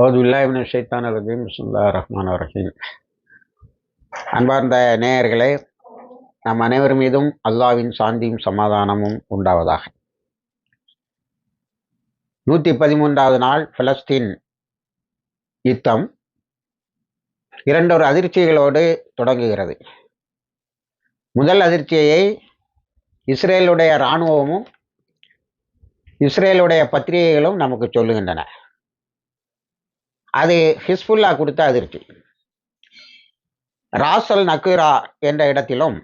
அவுதுல்லாஹிமின் ஷைத்தான் ரஜீம். சுல்லா ரஹ்மான் ரஹீம். அன்பார்ந்த நேயர்களே நம் அனைவர் மீதும் அல்லாவின் சாந்தியும் சமாதானமும் உண்டாவதாக. நூற்றி பதிமூன்றாவது நாள் பிலஸ்தீன் யுத்தம். இரண்டொரு அதிர்ச்சிகளோடு தொடங்குகிறது. முதல் அதிர்ச்சியை இஸ்ரேலுடைய இராணுவமும் இஸ்ரேலுடைய பத்திரிகைகளும் நமக்கு சொல்லுகின்றன. அது ஹிஸ்புல்லா கொடுத்த அதிர்ச்சி. ராசல் நக்குரா என்ற இடத்திலும்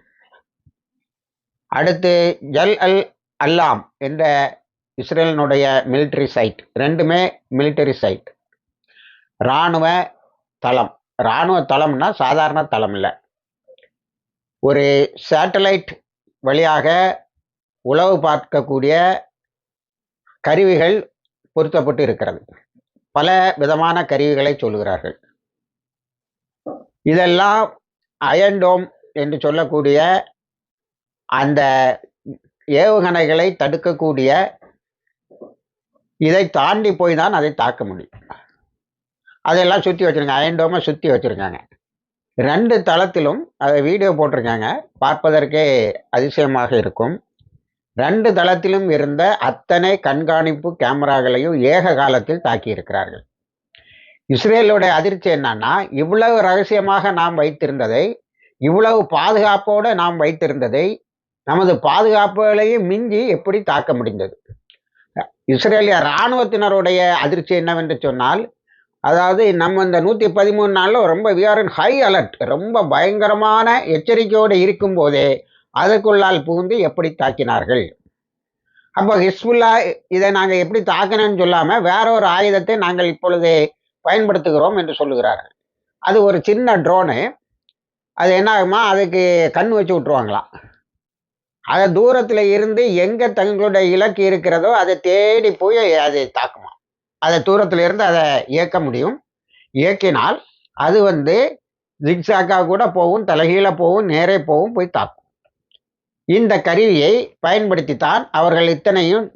அடுத்து ஜல் அல் அல்லாம் என்ற இஸ்ரேலினுடைய மிலிட்டரி சைட் ரெண்டுமே மிலிட்டரி சைட் இராணுவ தளம். இராணுவ தளம்னா சாதாரண தளம் இல்லை. ஒரு சேட்டலைட் வழியாக உளவு பார்க்கக்கூடிய கருவிகள் பொருத்தப்பட்டு இருக்கிறது. பல விதமான கருவிகளை சொல்லுகிறார்கள். இதெல்லாம் அயன்டோம் என்று சொல்லக்கூடிய அந்த ஏவுகணைகளை தடுக்கக்கூடிய இதை தாண்டி போய் தான் அதை தாக்க முடியும். அதெல்லாம் சுற்றி வச்சுருங்க அயன்டோமை சுற்றி வச்சுருக்காங்க. ரெண்டு தளத்திலும் அதை வீடியோ போட்டிருக்காங்க. பார்ப்பதற்கே அதிசயமாக இருக்கும். ரெண்டு தளத்திலும் இருந்த அத்தனை கண்காணிப்பு கேமராக்களையும் ஏக காலத்தில் தாக்கியிருக்கிறார்கள். இஸ்ரேலுடைய அதிர்ச்சி என்னன்னா இவ்வளவு ரகசியமாக நாம் வைத்திருந்ததை இவ்வளவு பாதுகாப்போடு நாம் வைத்திருந்ததை நமது பாதுகாப்புகளையும் மிஞ்சி எப்படி தாக்க முடிந்தது? இஸ்ரேலிய இராணுவத்தினருடைய அதிர்ச்சி என்னவென்று சொன்னால் அதாவது நம்ம இந்த நூற்றி பதிமூணு நாளில் ரொம்ப விஆர் இன் ஹை அலர்ட் ரொம்ப பயங்கரமான எச்சரிக்கையோடு இருக்கும்போதே அதுக்குள்ளால் புகுந்து எப்படி தாக்கினார்கள்? அப்போ ஹிஸ்புல்லா இதை நாங்கள் எப்படி தாக்கினோன்னு சொல்லாமல் வேற ஒரு ஆயுதத்தை நாங்கள் இப்பொழுது பயன்படுத்துகிறோம் என்று சொல்லுகிறார்கள். அது ஒரு சின்ன ட்ரோனு அது என்ன ஆகுமா அதுக்கு கண் வச்சு விட்ருவாங்களாம் அதை தூரத்தில் இருந்து எங்கே தங்களுடைய இலக்கு இருக்கிறதோ அதை தேடி போய் அதை தாக்குமா அதை தூரத்தில் இருந்து அதை இயக்க முடியும். இயக்கினால் அது வந்து ஜிக்ஸாக்காக கூட போகும் தலைகீழே போகும் நேரே போகும் போய் தாக்கும். இந்த கருவியை பயன்படுத்தித்தான் அவர்கள் இத்தனையும்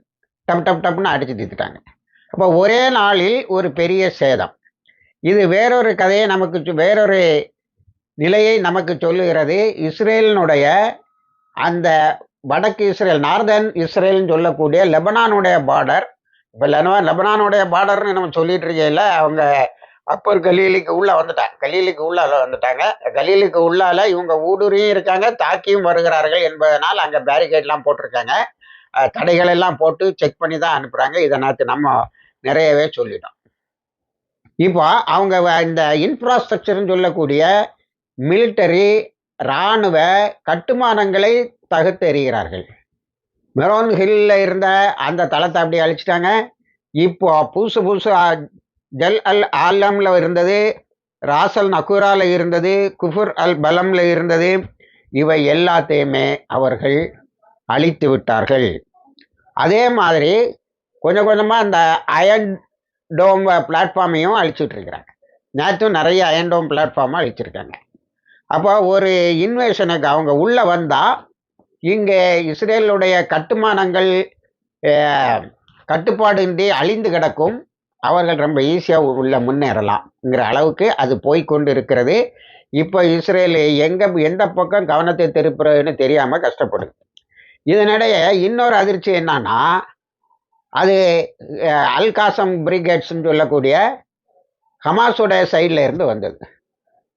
டப் டப் டப்னு அடித்து தீர்த்துட்டாங்க. அப்போ ஒரே நாளில் ஒரு பெரிய சேதம். இது வேறொரு கதையை நமக்கு வேறொரு நிலையை நமக்கு சொல்லுகிறது. இஸ்ரேலினுடைய அந்த வடக்கு இஸ்ரேல் நார்தன் இஸ்ரேல்னு சொல்லக்கூடிய லெபனானுடைய பார்டர் இப்போ லெபனான் லெபனானுடைய பார்டர்னு நம்ம சொல்லிட்டு இருக்கையில் அவங்க அப்போ கலீலுக்கு உள்ளே வந்துட்டாங்க. கலீலுக்கு உள்ளால வந்துட்டாங்க. கலீலுக்கு உள்ளால இவங்க ஊடுருவியும் இருக்காங்க தாக்கியும் வருகிறார்கள் என்பதனால் அங்கே பேரிகேட்லாம் போட்டிருக்காங்க. தடைகள் எல்லாம் போட்டு செக் பண்ணி தான் அனுப்புகிறாங்க இதை நேற்று நம்ம நிறையவே சொல்லிட்டோம். இப்போ அவங்க இந்த இன்ஃப்ராஸ்ட்ரக்சர்னு சொல்லக்கூடிய மிலிட்டரி இராணுவ கட்டுமானங்களை தகுத்தெறிகிறார்கள் மெரோன் ஹில்ல இருந்த அந்த தளத்தை அப்படி அழிச்சிட்டாங்க. இப்போ புதுசு புதுசு ஜல் அல் ஆலம்ல இருந்தது ராசல் நக்குரால இருந்தது குஃபுர் அல் பலம்ல இருந்தது இவை எல்லாத்தையுமே அவர்கள் அழித்து விட்டார்கள். அதே மாதிரி கொஞ்சம் கொஞ்சமாக அந்த அயன் டோம் பிளாட்ஃபார்மையும் அழிச்சுட்ருக்கிறாங்க. நேற்றும் நிறைய அயன் டோம் பிளாட்ஃபார்மை அழிச்சிருக்காங்க. அப்போ ஒரு இன்வேஷனுக்கு அவங்க உள்ளே வந்தால் இங்கே இஸ்ரேலுடைய கட்டுமானங்கள் கட்டுப்பாடின்றி அழிந்து கிடக்கும். அவர்கள் ரொம்ப ஈஸியாக உள்ள முன்னேறலாம்ங்கிற அளவுக்கு அது போய்கொண்டு இருக்கிறது இப்போ இஸ்ரேல் எங்கே எந்த பக்கம் கவனத்தை திருப்புறதுன்னு தெரியாமல் கஷ்டப்படுது. இதனிடையே இன்னொரு அதிர்ச்சி என்னன்னா அது அல்காசம் பிரிகேட்ஸ்ன்னு சொல்லக்கூடிய ஹமாஸுடைய சைடில் இருந்து வந்தது.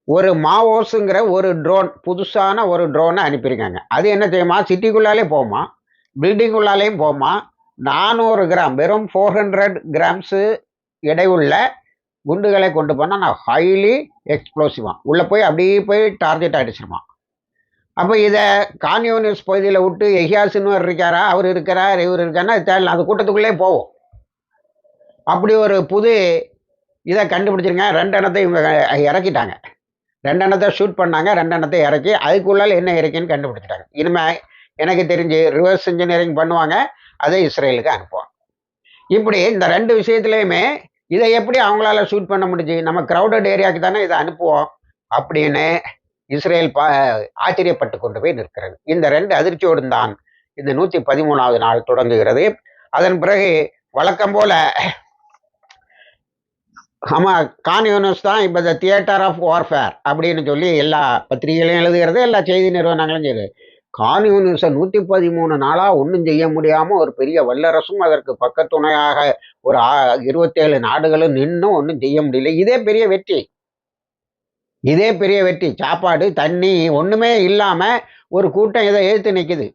ஒரு மாவோஸுங்கிற ஒரு ட்ரோன் புதுசான ஒரு ட்ரோனை அனுப்பியிருக்காங்க. அது என்ன செய்யுமா? சிட்டிக்குள்ளாலே போமா பில்டிங்குள்ளாலேயும் போமா நானூறு கிராம் வெறும் ஃபோர் ஹண்ட்ரட் கிராம்ஸு எடையுள்ள குண்டுகளை கொண்டு போனால் நான் ஹைலி எக்ஸ்ப்ளோசிவான் உள்ளே போய் அப்படியே போய் டார்கெட் அடிச்சிருமா அப்போ இதை கான்யூனிஸ் பகுதியில் விட்டு எஹியாசுன்னு இருக்காரா? அவர் இருக்கிறார் இவர் இருக்காருன்னா தேடலாம் அந்த கூட்டத்துக்குள்ளே போவோம். அப்படி ஒரு புது இதை கண்டுபிடிச்சிருங்க. ரெண்டு எண்ணத்தை இவங்க இறக்கிட்டாங்க. ரெண்டு எண்ணத்தை ஷூட் பண்ணாங்க. ரெண்டு எண்ணத்தை இறக்கி அதுக்குள்ளால் என்ன இறக்கின்னு கண்டுபிடிச்சிட்டாங்க. இனிமேல் எனக்கு தெரிஞ்சு ரிவர்ஸ் இன்ஜினியரிங் பண்ணுவாங்க. அதை இஸ்ரேலுக்கு அனுப்புவாங்க. இப்படி இந்த ரெண்டு விஷயத்துலையுமே இதை எப்படி அவங்களால ஷூட் பண்ண முடிஞ்சு? நம்ம க்ரௌடட் ஏரியாவுக்கு தானே இதை அனுப்புவோம்? அப்படின்னு இஸ்ரேல் பா ஆச்சரியப்பட்டு கொண்டு போய் நிற்கிறது. இந்த ரெண்டு அதிர்ச்சியோடு தான் இந்த நூற்றி பதிமூணாவது நாள் தொடங்குகிறது. அதன் பிறகு வழக்கம் போல ஆமாம் கான்யூனிஸ் தான் இப்போ த தியேட்டர் ஆஃப் வார்ஃபேர் அப்படின்னு சொல்லி எல்லா பத்திரிகைகளையும் எழுதுகிறது எல்லா செய்தி நிறுவனங்களும் செய்யுது கான்யூனிஸை நூற்றி பதிமூணு நாளாக ஒன்றும் செய்ய முடியாமல் ஒரு பெரிய வல்லரசும் அதற்கு பக்கத்துணையாக ஒரு ஆ- இருபத்தேழு நாடுகளும் நின்றும் ஒன்றும் செய்ய முடியல. இதே பெரிய வெற்றி. இதே பெரிய வெற்றி. சாப்பாடு தண்ணி ஒன்றுமே இல்லாமல் ஒரு கூட்டம் இதை எழுத்து நிற்குது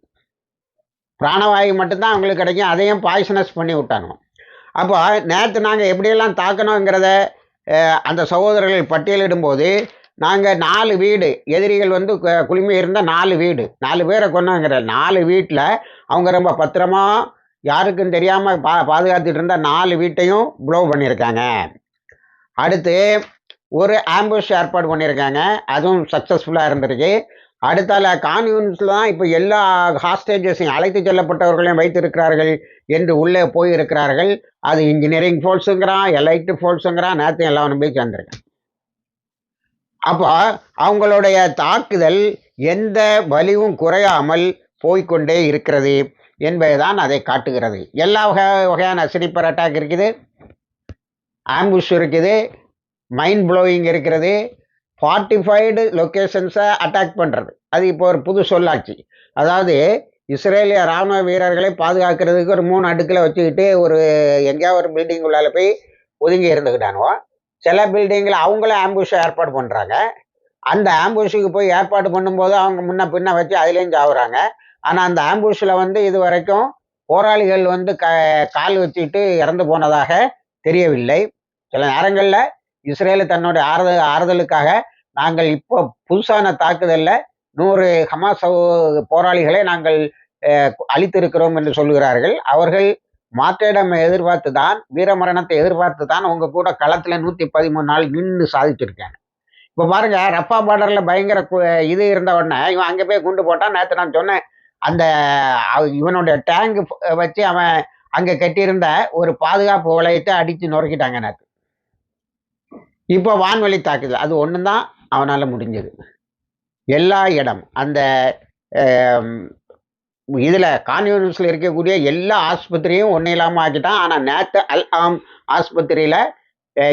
பிராணவாயு மட்டும்தான் அவங்களுக்கு கிடைக்கும். அதையும் பாய்சனஸ் பண்ணி விட்டானுங்க அப்போ நேற்று நாங்கள் எப்படியெல்லாம் தாக்கணுங்கிறத அந்த சகோதரர்கள் பட்டியலிடும்போது நாங்கள் நாலு வீடு எதிரிகள் வந்து கு- இருந்த நாலு வீடு. நாலு பேரை கொண்டாங்கிற நாலு வீட்டில் அவங்க ரொம்ப பத்திரமா யாருக்கும் தெரியாமல் பா பாதுகாத்துட்டு இருந்த நாலு வீட்டையும் ப்ளோ பண்ணியிருக்காங்க. அடுத்து ஒரு ஆம்புஷ் ஏற்பாடு பண்ணியிருக்காங்க. அதுவும் சக்ஸஸ்ஃபுல்லாக இருந்திருக்கு. அடுத்தால கான்யூன்ஸில் தான் இப்போ எல்லா ஹாஸ்டேஜஸையும் அழைத்து செல்லப்பட்டவர்களையும் வைத்திருக்கிறார்கள் என்று உள்ளே போயிருக்கிறார்கள். அது இன்ஜினியரிங் ஃபோர்ஸுங்கிறான் எலைட்டு ஃபோர்ஸுங்கிறான் நேற்று எல்லாம் போய் சேர்ந்துருக்கேன் அப்போ அவங்களுடைய தாக்குதல் எந்த வலிவும் குறையாமல் போய்க்கொண்டே இருக்கிறது. என்பதுதான் அதை காட்டுகிறது. எல்லா வகை வகையான ஸ்லீப்பர் அட்டாக் இருக்குது. ஆம்புஷ் இருக்குது. மைண்ட் ப்ளோயிங் இருக்கிறது. ஃபார்ட்டிஃபைடு லொக்கேஷன்ஸை அட்டாக் பண்ணுறது அது இப்போ ஒரு புது சொல்லாச்சு. அதாவது இஸ்ரேலிய ராணுவ வீரர்களை பாதுகாக்கிறதுக்கு ஒரு மூணு அடுக்கில் வச்சுக்கிட்டு ஒரு எங்கேயாவது ஒரு பில்டிங் உள்ளால போய் ஒதுங்கி இருந்துக்கிட்டானுவோ சில பில்டிங்கில் அவங்களே ஆம்புஷை ஏற்பாடு பண்ணுறாங்க அந்த ஆம்புஷுக்கு போய் ஏற்பாடு பண்ணும்போது அவங்க முன்ன பின்ன வச்சு அதுலேயும் சாவுறாங்க. ஆனால் அந்த ஆம்புஷில் வந்து இது வரைக்கும் போராளிகள் வந்து க கால் வச்சுக்கிட்டு இறந்து போனதாக தெரியவில்லை. சில நேரங்களில் இஸ்ரேல் தன்னுடைய ஆறுதல் ஆறுதலுக்காக நாங்கள் இப்போ புதுசான தாக்குதலில் நூறு ஹமாஸ் போராளிகளை நாங்கள் அஹ், அழித்திருக்கிறோம் என்று சொல்கிறார்கள் அவர்கள் மாற்றிடம் எதிர்பார்த்து தான் வீரமரணத்தை எதிர்பார்த்து தான் உங்கள் கூட களத்தில் நூற்றி பதிமூணு நாள் நின்று சாதிச்சிருக்காங்க. இப்போ பாருங்க ரப்பா பார்டரில் பயங்கர இது இருந்த உடனே இவன் அங்கே போய் குண்டு போட்டான் நேற்று நான் சொன்னேன் அந்த அவ- இவனுடைய வச்சு அவன் அங்கே கட்டியிருந்த ஒரு பாதுகாப்பு வளையத்தை அடித்து நொறுக்கிட்டாங்க எனக்கு. இப்போ வான்வழி தாக்குதல். அது ஒன்று தான் அவனால் முடிஞ்சது. எல்லா இடம் அந்த இதில் கான்யூனிஸில் இருக்கக்கூடிய எல்லா ஆஸ்பத்திரியும் ஒன்றும் இல்லாமல் ஆக்கிட்டான். ஆனால் நேற்று அல் ஆம் ஆஸ்பத்திரியில்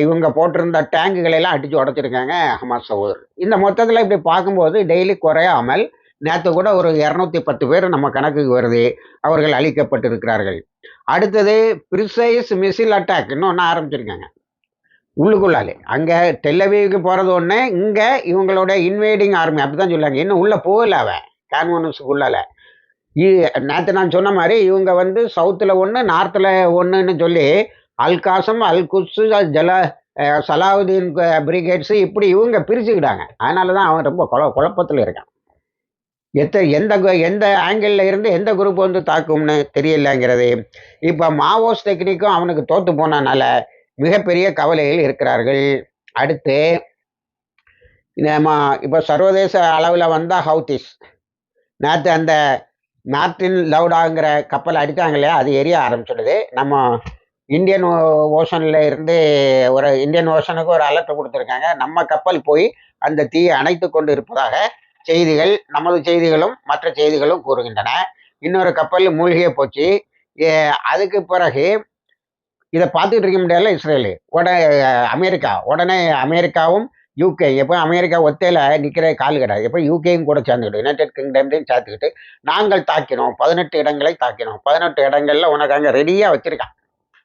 இவங்க போட்டிருந்த டேங்குகளை எல்லாம் அடித்து உடச்சிருக்காங்க ஹமாஸ் சகோதரர். இந்த மொத்தத்தில் இப்படி பார்க்கும்போது டெய்லி குறையாமல் நேற்று கூட ஒரு இரநூத்தி பத்து பேர் நம்ம கணக்குக்கு வருது. அவர்கள் அழிக்கப்பட்டிருக்கிறார்கள். அடுத்தது ப்ரிசைஸ் மிசில் அட்டாக் இன்னொன்று ஆரம்பிச்சிருக்காங்க. உள்ளுக்குள்ளாலே. அங்கே டெல்லவிக்கு போகிறது ஒன்று இங்கே இவங்களோட இன்வைடிங் ஆர்மி அப்படி தான் சொல்லுவாங்க இன்னும் உள்ளே போகல அவன். கான்வனஸுக்குள்ளால நேற்று நான் சொன்ன மாதிரி இவங்க வந்து சவுத்தில் ஒன்று நார்த்தில் ஒன்றுன்னு சொல்லி அல்காசம் காசம் ஜல சலாவுதீன் பிரிகேட்ஸு இப்படி இவங்க பிரிச்சுக்கிட்டாங்க. அதனால தான் அவன் ரொம்ப குழ குழப்பத்தில் இருக்கான். எத்த எந்த கு- எந்த ஆங்கிளில் இருந்து எந்த குரூப் வந்து தாக்கும்னு தெரியலங்கிறது. இப்போ மாவோஸ் டெக்னிக்கும் அவனுக்கு தோற்று போனனால மிகப்பெரிய கவலையில் இருக்கிறார்கள். அடுத்து நம்ம இப்போ சர்வதேச அளவில் வந்தால் ஹவுத்திஸ். நேற்று அந்த நார்த்தின் லவுடாங்கிற கப்பல் அடித்தாங்க இல்லையா? அது எரிய ஆரம்பிச்சிடுது. நம்ம இந்தியன் ஓஷனில் இருந்து ஒரு இந்தியன் ஓஷனுக்கு ஒரு அலர்ட் கொடுத்துருக்காங்க. நம்ம கப்பல் போய் அந்த தீயை அணைத்து கொண்டு இருப்பதாக செய்திகள் நமது செய்திகளும் மற்ற செய்திகளும் கூறுகின்றன. இன்னொரு கப்பல் மூழ்கிய போச்சு. ஏ, அதுக்கு பிறகு இதை பார்த்துட்டு இருக்க முடியாதுல இஸ்ரேலு. உடனே அமெரிக்கா. உடனே அமெரிக்காவும் யூகே எப்போ அமெரிக்கா ஒத்தையில் நிற்கிற கால் கிடையாது எப்போ யூகேயும் கூட சேர்ந்துக்கிட்டு யுனைடெட் கிங்டம்லையும் சேர்த்துக்கிட்டு நாங்கள் தாக்கினோம். பதினெட்டு இடங்களை தாக்கினோம். பதினெட்டு இடங்களில் உனக்கு அங்கே ரெடியாக வச்சுருக்கான்.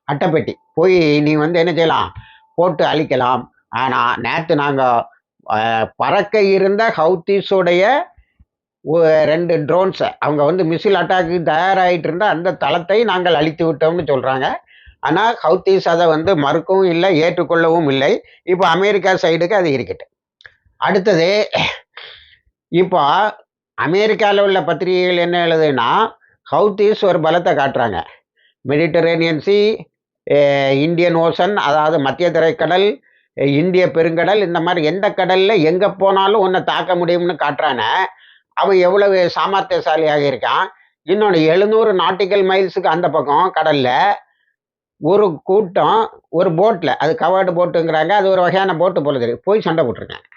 அட்டைப்பெட்டி. போய் நீ வந்து என்ன செய்யலாம்? போட்டு அழிக்கலாம். ஆனால் நேற்று நாங்கள் பறக்க இருந்த ஹவுத்தீஸோடைய ரெண்டு ட்ரோன்ஸை அவங்க வந்து மிசில் அட்டாக்கு தயாராகிட்டு இருந்த அந்த தளத்தை நாங்கள் அழித்து விட்டோம்னு சொல்கிறாங்க ஆனால் ஹவுத்தீஸ் அதை வந்து மறுக்கவும் இல்லை ஏற்றுக்கொள்ளவும் இல்லை. இப்போ அமெரிக்கா சைடுக்கு அது இருக்கட்டு அடுத்தது இப்போ அமெரிக்காவில் உள்ள பத்திரிகைகள் என்ன எழுதுன்னா ஹவுத்தீஸ் ஒரு பலத்தை காட்டுறாங்க. மெடிட்டரேனியன் சி இந்தியன் ஓசன் அதாவது மத்திய திரைக்கடல் இந்திய பெருங்கடல் இந்த மாதிரி எந்த கடலில் எங்கே போனாலும் உன்னை தாக்க முடியும்னு காட்டுறான. அவன் எவ்வளவு சாமர்த்தியசாலியாக இருக்கான். இன்னொன்று எழுநூறு நாட்டிக்கல் மைல்ஸுக்கு அந்த பக்கம் கடலில் ஒரு கூட்டம் ஒரு போட்டில் அது கவர்டு போட்டுங்கிறாங்க அது ஒரு வகையான போட்டு போல தெரியும் போய் சண்டை போட்டிருக்காங்க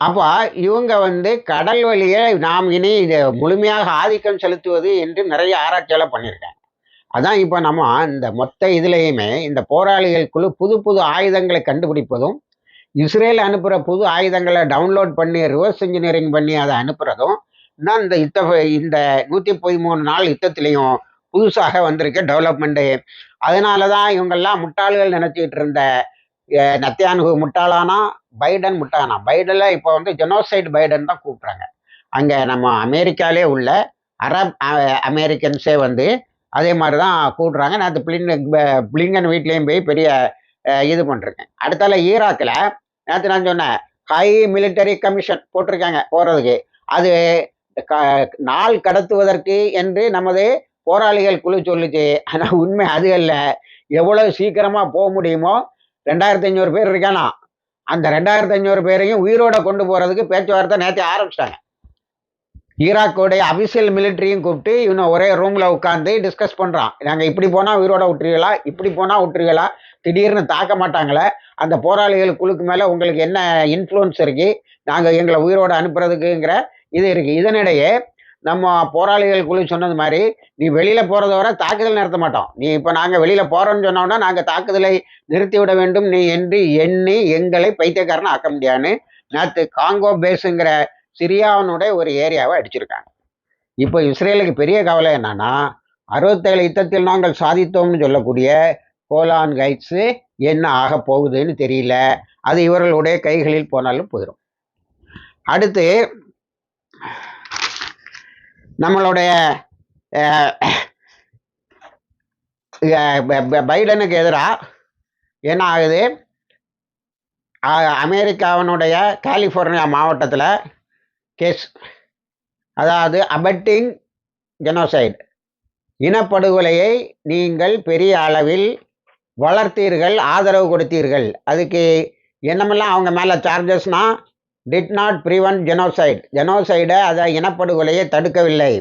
அப்போ இவங்க வந்து கடல் வழியை நாம் இனி இதை முழுமையாக ஆதிக்கம் செலுத்துவது என்று நிறைய ஆராய்ச்சியெல்லாம் பண்ணியிருக்காங்க அதான் இப்போ நம்ம இந்த மொத்த இதுலேயுமே இந்த போராளிகள் குழு புது புது ஆயுதங்களை கண்டுபிடிப்பதும் இஸ்ரேல் அனுப்புகிற புது ஆயுதங்களை டவுன்லோட் பண்ணி ரிவர்ஸ் இன்ஜினியரிங் பண்ணி அதை அனுப்புகிறதும் இன்னும் இந்த யுத்த இந்த நூற்றி பதிமூணு நாள் யுத்தத்துலேயும் புதுசாக வந்திருக்க டெவலப்மெண்ட்டு அதனால தான் இவங்கெல்லாம் முட்டாள்கள் நினச்சிக்கிட்டு இருந்த நத்தியானு முட்டாளானா? பைடன் முட்டானா? பைடனில் இப்போ வந்து ஜெனோசைட் பைடன் தான் கூப்பிட்றாங்க. அங்கே நம்ம அமெரிக்காலே உள்ள அரப் அமெரிக்கன்ஸே வந்து அதே மாதிரி தான் கூடுறாங்க நான் பிளின் பிளிங்கன் வீட்லேயும் போய் பெரிய இது பண்ணுறேங்க அடுத்தால ஈராக்கில் நேற்று நான் சொன்னேன் ஹை மிலிட்டரி கமிஷன் போட்டிருக்காங்க போகிறதுக்கு அது க நாள் கடத்துவதற்கு என்று நமது போராளிகள் குழு சொல்லுச்சு. ஆனால் உண்மை அது அல்ல. எவ்வளோ சீக்கிரமாக போக முடியுமோ ரெண்டாயிரத்தி ஐநூறு பேர் இருக்கானா? அந்த ரெண்டாயிரத்தி ஐநூறு பேரையும் உயிரோட கொண்டு போகிறதுக்கு பேச்சுவார்த்தை நேற்று ஆரம்பிச்சிட்டாங்க. ஈராக்கோடைய அபிஷியல் மிலிட்டரியும் கூப்பிட்டு இவனை ஒரே ரூமில் உட்காந்து டிஸ்கஸ் பண்ணுறான் நாங்கள் இப்படி போனால் உயிரோட விட்டுருவீங்களா? இப்படி போனால் விட்டுருவீங்களா? திடீர்னு தாக்க மாட்டாங்களே? அந்த போராளிகள் குழுக்கு மேலே உங்களுக்கு என்ன இன்ஃப்ளூயன்ஸ் இருக்கு? நாங்கள் எங்களை உயிரோட அனுப்புறதுக்குங்கிற இது இருக்குது இதனிடையே நம்ம போராளிகள் குழு சொன்னது மாதிரி நீ வெளியில் போகிறத வரை தாக்குதல் நிறுத்த மாட்டோம். நீ இப்போ நாங்கள் வெளியில் போகிறோன்னு சொன்னோன்னா நாங்கள் தாக்குதலை நிறுத்திவிட வேண்டும். நீ என்று எண்ணி எங்களை பைத்தியக்காரனை ஆக்க முடியாதுன்னு நேற்று காங்கோ பேஸுங்கிற சிரியாவினுடைய ஒரு ஏரியாவை அடிச்சிருக்காங்க. இப்போ இஸ்ரேலுக்கு பெரிய கவலை என்னன்னா அறுபத்தேழு யுத்தத்தில் நாங்கள் சாதித்தோம்னு சொல்லக்கூடிய கோலான் கைட்ஸு என்ன ஆக போகுதுன்னு தெரியல. அது இவர்களுடைய கைகளில் போனாலும் போயிடும் அடுத்து நம்மளுடைய பைடனுக்கு எதிராக என்ன ஆகுது? அமெரிக்காவினுடைய கலிஃபோர்னியா மாவட்டத்தில் கேஸ். அதாவது அபட்டிங் ஜெனோசைடு. இனப்படுகொலையை நீங்கள் பெரிய அளவில் வளர்த்தீர்கள் ஆதரவு கொடுத்தீர்கள். அதுக்கு என்னமெல்லாம் அவங்க மேலே சார்ஜஸ்னால் டிட் நாட் ப்ரிவென்ட் ஜெனோசைட் ஜெனோசைடை அதை இனப்படுகொலையை தடுக்கவில்லை.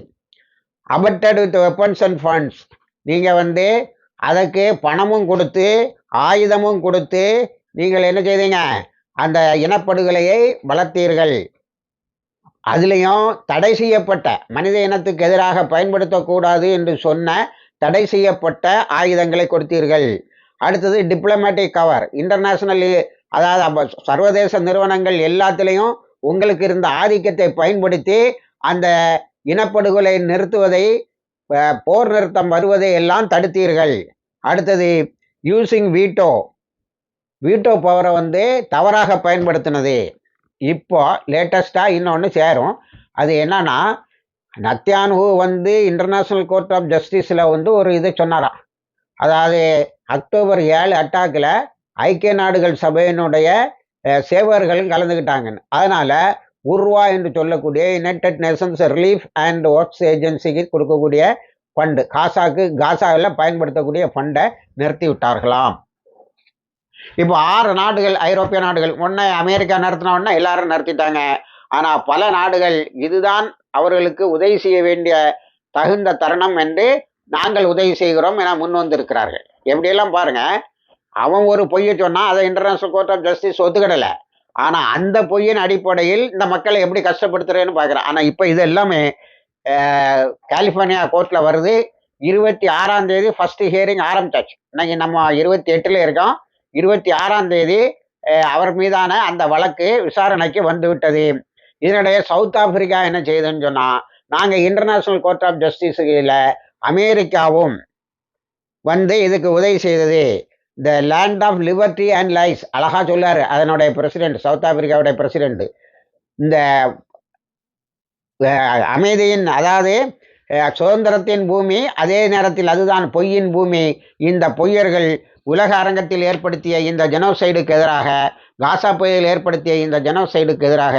Abetted with weapons and funds நீங்கள் வந்து அதுக்கு பணமும் கொடுத்து ஆயுதமும் கொடுத்து நீங்கள் என்ன செய்தீங்க? அந்த இனப்படுகொலையை வளர்த்தீர்கள். அதுலேயும் தடை செய்யப்பட்ட மனித இனத்துக்கு எதிராக பயன்படுத்தக்கூடாது என்று சொன்ன தடை செய்யப்பட்ட ஆயுதங்களை கொடுத்தீர்கள். அடுத்தது டிப்ளமேட்டிக் கவர் இன்டர்நேஷனல் அதாவது சர்வதேச நிறுவனங்கள் எல்லாத்துலேயும் உங்களுக்கு இருந்த ஆதிக்கத்தை பயன்படுத்தி அந்த இனப்படுகொலை நிறுத்துவதை போர் நிறுத்தம் வருவதை எல்லாம் தடுத்தீர்கள். அடுத்தது யூசிங் வீட்டோ வீட்டோ பவரை வந்து தவறாக பயன்படுத்தினது. இப்போ லேட்டஸ்ட்டாக இன்னொன்று சேரும். அது என்னன்னா நத்தியானு வந்து இன்டர்நேஷ்னல் கோர்ட் ஆஃப் ஜஸ்டிஸில் வந்து ஒரு இது சொன்னாராம். அதாவது அக்டோபர் ஏழு அட்டாக்கில் ஐக்கிய நாடுகள் சபையினுடைய சேவர்கள் கலந்துக்கிட்டாங்கன்னு அதனால் உருவா என்று சொல்லக்கூடிய United Nations relief and works ஏஜென்சிக்கு கொடுக்கக்கூடிய ஃபண்டு காசாக்கு காசாவில் பயன்படுத்தக்கூடிய ஃபண்டை நிறுத்தி விட்டார்களாம் இப்போ ஆறு நாடுகள் ஐரோப்பிய நாடுகள் முன்ன அமெரிக்கா நிறுத்தின உடனே எல்லாரும் நிறுத்திட்டாங்க. ஆனால் பல நாடுகள் இதுதான் அவர்களுக்கு உதவி செய்ய வேண்டிய தகுந்த தருணம் என்று நாங்கள் உதவி செய்கிறோம் என முன் வந்திருக்கிறார்கள். எப்படியெல்லாம் பாருங்க அவன் ஒரு பொய்யை சொன்னால் அதை இன்டர்நேஷனல் கோர்ட் ஆஃப் ஜஸ்டிஸ் ஒத்துக்கிடலை. ஆனால் அந்த பொய்யின் அடிப்படையில் இந்த மக்களை எப்படி கஷ்டப்படுத்துறேன்னு பார்க்குறேன் ஆனால் இப்போ இது எல்லாமே கலிஃபோர்னியா கோர்ட்டில் வருது. இருபத்தி ஆறாம் தேதி ஃபர்ஸ்ட் ஹியரிங் ஆரம்பிச்சாச்சு. இன்னைக்கு நம்ம இருபத்தி எட்டில் இருக்கோம். இருபத்தி ஆறாம் தேதி அவர் மீதான அந்த வழக்கு விசாரணைக்கு வந்துவிட்டது. இதனுடைய இதனிடையே சவுத் ஆப்பிரிக்கா என்ன செய்யுதுன்னு சொன்னால் நாங்கள் இன்டர்நேஷ்னல் கோர்ட் ஆஃப் ஜஸ்டிஸில் அமெரிக்காவும் வந்து இதுக்கு உதவி செய்தது. The land of liberty and lies அழகா சொல்லாரு அதனுடைய பிரசிடென்ட் சவுத் ஆப்பிரிக்காவுடைய பிரசிடென்ட் இந்த அமைதியின் அதாவது சுதந்திரத்தின் பூமி அதே நேரத்தில் அதுதான் பொய்யின் பூமி. இந்த பொய்யர்கள் உலக அரங்கத்தில் ஏற்படுத்திய இந்த ஜெனோசைடுக்கு எதிராக காசா புயல் ஏற்படுத்திய இந்த ஜெனோசைடுக்கு எதிராக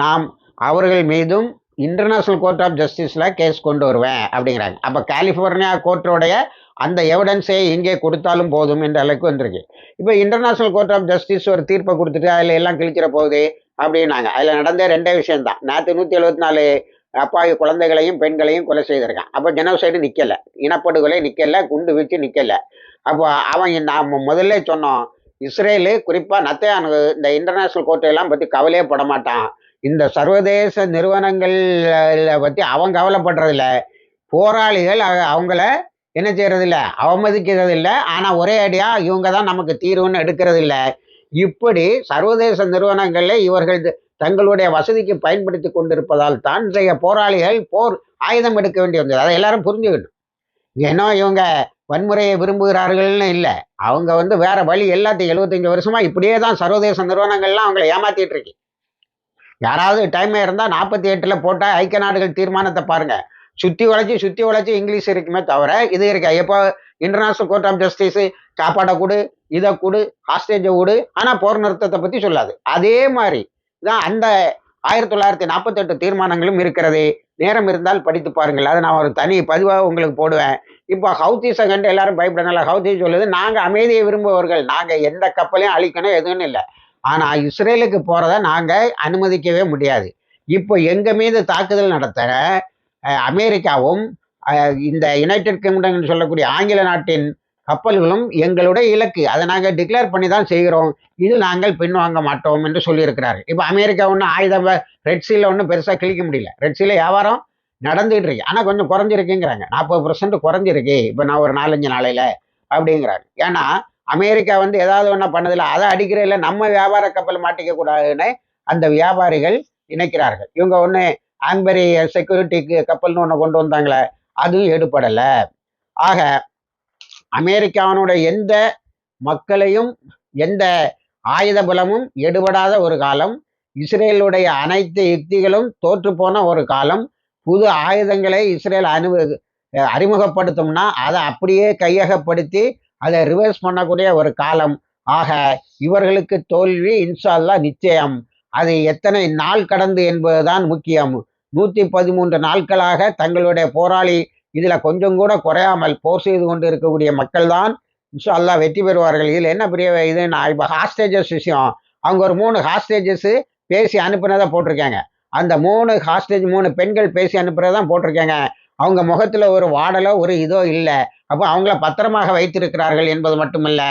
நாம் அவர்கள் மீதும் இன்டர்நேஷ்னல் கோர்ட் ஆஃப் ஜஸ்டிஸில் கேஸ் கொண்டு வருவேன் அப்படிங்கிறாங்க. அப்போ கலிஃபோர்னியா கோர்ட்டோடைய அந்த எவிடன்ஸே இங்கே கொடுத்தாலும் போதும் என்ற அளவுக்கு வந்திருக்கு. இப்போ இன்டர்நேஷ்னல் கோர்ட் ஆஃப் ஜஸ்டிஸ் ஒரு தீர்ப்பை கொடுத்துட்டு அதில் எல்லாம் கிழிக்கிற போகுது அப்படின்னாங்க. அதில் நடந்த ரெண்டே விஷயம்தான். நேற்று நூற்றி எழுபத்தி நாலு அப்பாவி குழந்தைகளையும் பெண்களையும் கொலை செய்திருக்கான். அப்போ ஜெனோசைடு நிற்கலை இனப்படுகொலை நிற்கலை குண்டு வீச்சு நிற்கலை அப்போ அவன் நாம் முதல்ல சொன்னோம் இஸ்ரேலு குறிப்பாக நத்தையானு இந்த இன்டர்நேஷ்னல் கோர்ட்டையெல்லாம் பற்றி கவலையே பட மாட்டான். இந்த சர்வதேச நிறுவனங்கள் பற்றி அவன் கவலைப்படுறதில்ல. போராளிகள் அவங்கள என்ன செய்யறதில்ல அவமதிக்கிறதில்ல. ஆனால் ஒரே அடியாக இவங்க தான் நமக்கு தீர்வுன்னு எடுக்கிறதில்ல. இப்படி சர்வதேச நிறுவனங்களில் இவர்கள் தங்களுடைய வசதிக்கு பயன்படுத்தி கொண்டிருப்பதால் தான் செய்ய போராளிகள் போர் ஆயுதம் எடுக்க வேண்டி வந்தது. அதை எல்லாரும் புரிஞ்சுக்கணும். ஏன்னா இவங்க வன்முறையை விரும்புகிறார்கள்னு இல்லை. அவங்க வந்து வேற வழி எல்லாத்தையும் எழுபத்தஞ்சு வருஷமா இப்படியே தான் சர்வதேச நிறுவனங்கள்லாம் அவங்களை ஏமாத்திட்டு இருக்கு. யாராவது டைம் இருந்தால் நாற்பத்தி எட்டில் போட்டால் ஐக்கிய நாடுகள் தீர்மானத்தை பாருங்க. சுற்றி உழைச்சி சுற்றி உழைச்சி இங்கிலீஷ் இருக்குமே தவிர இது இருக்கா. எப்போ இன்டர்நேஷனல் கோர்ட் ஆஃப் ஜஸ்டிஸ் சாப்பாடை கொடு இதை கொடு ஹாஸ்டேஜை கொடு. ஆனால் போர் நிறுத்தத்தை பற்றி சொல்லாது. அதே மாதிரி தான் அந்த ஆயிரத்தி தொள்ளாயிரத்தி நாற்பத்தெட்டு தீர்மானங்களும் இருக்கிறது. நேரம் இருந்தால் படித்து பாருங்கள். அதை நான் ஒரு தனி பதிவாக உங்களுக்கு போடுவேன். இப்போ ஹவுத்தீஸை கண்டு எல்லாரும் பயப்படனால ஹவுத்தீஸ் சொல்லுது நாங்கள் அமைதியை விரும்புபவர்கள். நாங்கள் எந்த கப்பலையும் அழிக்கணும் எதுவும் இல்லை. ஆனால் இஸ்ரேலுக்கு போகிறத நாங்கள் அனுமதிக்கவே முடியாது. இப்போ எங்கள் மீது தாக்குதல் நடத்த அமெரிக்காவும் இந்த யுனைடெட் கிங்டம்னு சொல்லக்கூடிய ஆங்கில நாட்டின் கப்பல்களும் எங்களுடைய இலக்கு. அதை நாங்கள் டிக்ளேர் பண்ணி தான் செய்கிறோம். இது நாங்கள் பின்வாங்க மாட்டோம் என்று சொல்லியிருக்கிறார்கள். இப்போ அமெரிக்கா ஒன்றும் ஆயுதம் ரெட் சீல ஒன்றும் பெருசாக கிழிக்க முடியல. ரெட் சீல வியாபாரம் நடந்துகிட்டு இருக்கு. ஆனால் கொஞ்சம் குறைஞ்சிருக்குங்கிறாங்க. நாற்பது பர்சன்ட் குறைஞ்சிருக்கு. இப்போ நான் ஒரு நாலஞ்சு நாளையில் அப்படிங்கிறாங்க ஏன்னா அமெரிக்கா வந்து ஏதாவது ஒன்றா பண்ணதில்ல அதை அடிக்கிறதில்ல நம்ம வியாபார கப்பல் மாட்டிக்க கூடாதுன்னு அந்த வியாபாரிகள் நினைக்கிறார்கள். இவங்க ஒன்று ஆங்கரி செக்யூரிட்டிக்கு கப்பல்னு ஒன்று கொண்டு வந்தாங்களே அதுவும் எடுபடலை. ஆக அமெரிக்காவினுடைய எந்த மக்களையும் எந்த ஆயுத பலமும் எடுபடாத ஒரு காலம் இஸ்ரேலுடைய அனைத்து யுக்திகளும் தோற்று போன ஒரு காலம் புது ஆயுதங்களை இஸ்ரேல் அனு அறிமுகப்படுத்தும்னா அதை அப்படியே கையகப்படுத்தி அதை ரிவர்ஸ் பண்ணக்கூடிய ஒரு காலம். ஆக இவர்களுக்கு தோல்வி இன்ஷால்லா நிச்சயம். அது எத்தனை நாள் கடந்து என்பதுதான் முக்கியம். நூற்றி பதிமூன்று நாட்களாக தங்களுடைய போராளி இதுல கொஞ்சம் கூட குறையாமல் போர் செய்து கொண்டு இருக்கக்கூடிய மக்கள் தான் இன்ஷா அல்லாஹ் வெற்றி பெறுவார்கள். இதில் என்ன பெரிய இது நான் இப்போ ஹாஸ்டேஜஸ் விஷயம். அவங்க ஒரு மூணு ஹாஸ்டேஜஸ் பேசி அனுப்புனதை போட்டிருக்காங்க. அந்த மூணு ஹாஸ்டேஜ் மூணு பெண்கள் பேசி அனுப்புறதான் போட்டிருக்காங்க. அவங்க முகத்துல ஒரு வாடலோ ஒரு இதோ இல்லை. அப்போ அவங்கள பத்திரமாக வைத்திருக்கிறார்கள் என்பது மட்டுமல்ல.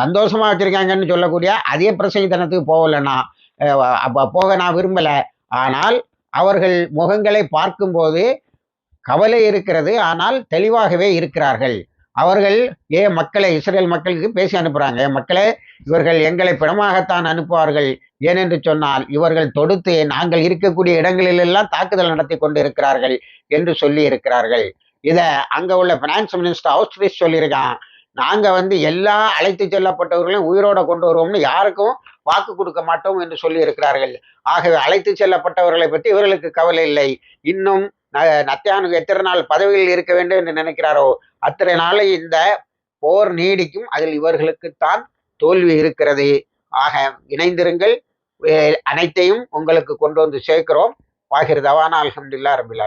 சந்தோஷமா வச்சிருக்காங்கன்னு சொல்லக்கூடிய அதே பிரசங்கித்தனத்துக்கு போகலன்னா அப்போ போக நான் விரும்பலை. ஆனால் அவர்கள் முகங்களை பார்க்கும்போது கவலை இருக்கிறது ஆனால் தெளிவாகவே இருக்கிறார்கள். அவர்கள் ஏ மக்களை இஸ்ரேல் மக்களுக்கு பேசி அனுப்புகிறாங்க "ஏ மக்களே இவர்கள் எங்களை பிணமாகத்தான் அனுப்புவார்கள். ஏனென்று சொன்னால் இவர்கள் தொடுத்து நாங்கள் இருக்கக்கூடிய இடங்களிலெல்லாம் தாக்குதல் நடத்தி கொண்டு இருக்கிறார்கள் என்று சொல்லி இருக்கிறார்கள். இதை அங்கே உள்ள பினான்ஸ் மினிஸ்டர் அவுஸ்ட்ரிஸ் சொல்லியிருக்கான். நாங்கள் வந்து எல்லா அழைத்து செல்லப்பட்டவர்களையும் உயிரோட கொண்டு வருவோம்னு யாருக்கும் வாக்கு கொடுக்க மாட்டோம் என்று சொல்லி இருக்கிறார்கள். ஆகவே அழைத்து செல்லப்பட்டவர்களை பற்றி இவர்களுக்கு கவலை இல்லை. இன்னும் நத்தியானுக்கு எத்தனை நாள் பதவியில் இருக்க வேண்டும் என்று நினைக்கிறாரோ அத்தனை நாளை இந்த போர் நீடிக்கும் அதில் இவர்களுக்குத்தான் தோல்வி இருக்கிறது. ஆக இணைந்திருங்கள். அனைத்தையும் உங்களுக்கு கொண்டு வந்து சேர்க்கிறோம். வாகிர் தவானா. அலமதுல்லா ரபிலால்